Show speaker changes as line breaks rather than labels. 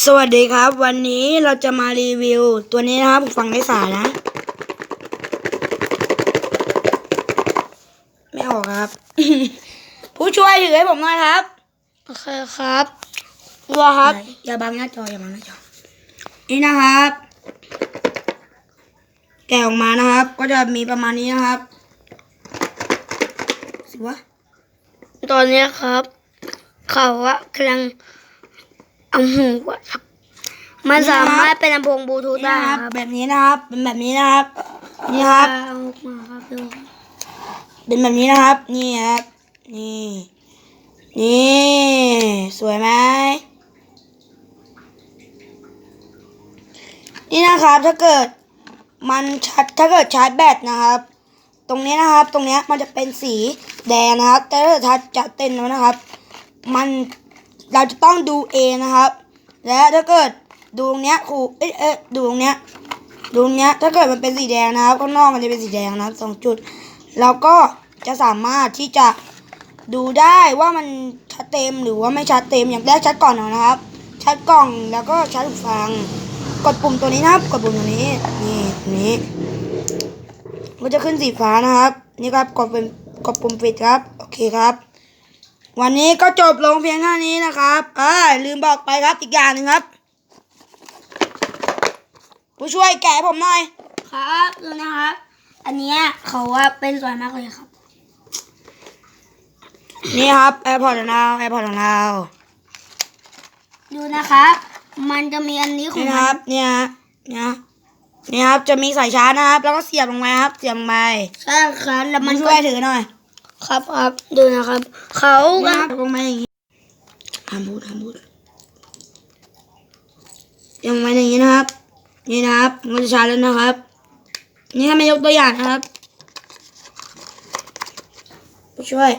สวัสดีครับ วันนี้เราจะมารีวิว ตัวนี้นะครับผมฟังได้สายนะ ไม่ออกครับ ผู้ช่วยถือให้ผมหน่อยครับ
โอเคครับ
รัวครับ อย่าบังหน้าจออย่าบังหน้าจอ นี่นะครับ แกะออกมานะครับ ก็จะมีประมาณนี้นะครับ สิวะ
ตอนนี้ครับ เขาอะกำลัง เอาหูอะครับ มันสามารถเป็นลำโพงบลูทูธ
นี่
ได้
นะครับ
ครับ
แบบนี้นะครับ เป็นแบบนี้นะครับ นี่ครับ
เอาออกมาครับดู
เป็นแบบนี้นะครับ นี่ครับ นี่ นี่ สวยไหมนี่นะครับ ถ้าเกิดมันชัดถ้าเกิดชาร์จแบตนะครับ ตรงนี้นะครับ ตรงเนี้ยมันจะเป็นสีแดงนะครับ แต่ถ้าชัดจะเต้นแล้วนะครับ มัน เราจะต้องดูเอนะครับ และถ้าเกิดดูตรงเนี้ยครูเอ๊ะเอ๊ะดูตรงเนี้ยดูตรงเนี้ยถ้าเกิดมันเป็นสีแดงนะครับข้างนอกมันจะเป็นสีแดงนะครับสองจุดเราก็จะสามารถที่จะดูได้ว่ามันชัดเต็มหรือว่าไม่ชัดเต็มอย่างแรกชัดก่อนนะครับ ชัดกล่องแล้วก็ชัดหูฟัง กดปุ่มตัวนี้นะครับ กดปุ่มตัวนี้นี่นี้มันจะขึ้นสีฟ้านะครับ นี่ครับกดเป็นกดปุ่มปิดครับ โอเคครับ วันนี้ก็จบลงเพียงเท่านี้นะครับอ่าลืมบอกไปครับอีกอย่างหนึ่งครับ ผู้ช่วยแกะให้ผมหน่อย
ครับดูนะครับ อันเนี้ยเขาว่าเป็นสวยมากเลยครับ
นี่ครับแอร์พอร์ตของเราแอร์พอร์ตของเรา
ดูนะครับ มันจะมีอันนี้ของ
นี่นะ
มั
คนรับเนี่ยฮะเนี่ยนี่ครับจะมีสายชาร์จนะครับ แล้วก็เสียบลงไปครับ เสียบลงไป
ใช่ครับแล้ว
มั
มันน
ช่
ก็
วยถือหน่อย
ครับครับดูนะครับ เขาก็
ครับลงไปอย่างนี้ห้ามพูดห้ามพูดเสียบลงไปอย่างนี้นะครับ นี่นะครับมันจะชาแล้วนะครับ นี่ถ้าไม่ยกตัวอย่างนะครับ ช่วย